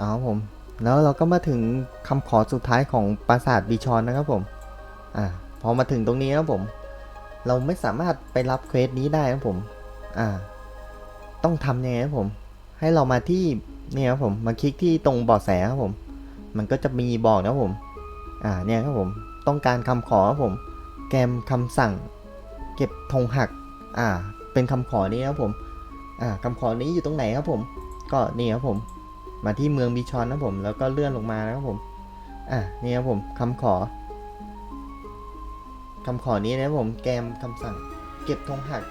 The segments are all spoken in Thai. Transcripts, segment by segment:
อาครับผม แล้วเราก็มาถึงคำขอสุดท้ายของปราสาทบีชอนนะครับผม อ่า พอมาถึงตรงนี้นะครับผม เราไม่สามารถไปรับเควสนี้ได้ครับผม อ่า ต้องทำยังไงครับผม ให้เรามาที่เนี่ยครับผม มาคลิกที่ตรงบาะแสครับผม มันก็จะมีบอกนะครับผม อ่า เนี่ยครับผม ต้องการคำขอครับผม แกมคำสั่ง เก็บธงหัก อ่า เป็นคำขอนี้ครับผม อ่าคำขอนี้อยู่ตรงไหนครับผม ก็นี่ครับผม มาที่เมืองบิชอนนะผมแล้วก็เลื่อนลงมานะครับผมอ่านี่ครับผมคำขอคำขอนี้นะครับผมแกมคำสั่ง เก็บธงหัก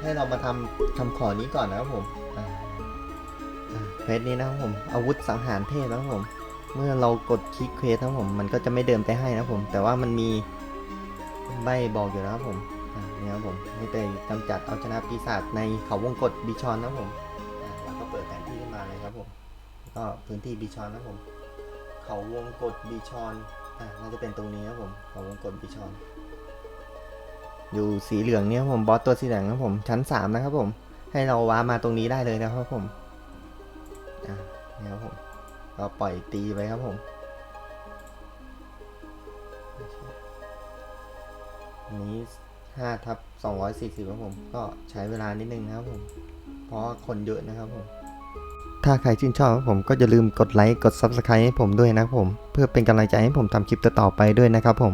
ให้เรามาทำคำขอนี้ก่อนนะครับผมเควสนี้นะครับผมอาวุธสังหารเทพนะครับผม เมื่อเรากดคลิกเควสนะครับผมมันก็จะไม่เดินไปให้นะครับผม แต่ว่ามันมีใบบอกอยู่นะครับผมอ่าเนี่ครับผมให้ไปกำจัดเอาชนะปีศาจในเขาวงกฏบิชอนนะครับผมแล้วก็เปิดแผนที่ขึ้นมาเลยครับผม ก็พื้นที่บีชอนนะผม เขาวงกฏบีชอนอ่าน่าจะเป็นตรงนี้ครับผมเขาวงกฏบีชอนอยู่สีเหลืองเนี่ยผมบอสตัวสีเหลืองครับผมชั้นสามนะครับผม ให้เราว้ามาตรงนี้ได้เลยนะครับผมอ่าเนี่ยครับผมก็ปล่อยตีไปครับผมอันนี้ห้าทับสองร้อยสี่สิบครับผม ก็ใช้เวลานิดนึงนะครับผม เพราะคนเยอะนะครับผม ถ้าใครชื่นชอบผมก็อย่าลืมกดไลค์ กด Subscribe ให้ผมด้วยนะครับผม เพื่อเป็นกำลังใจให้ผมทำคลิปต่อๆไปด้วยนะครับผม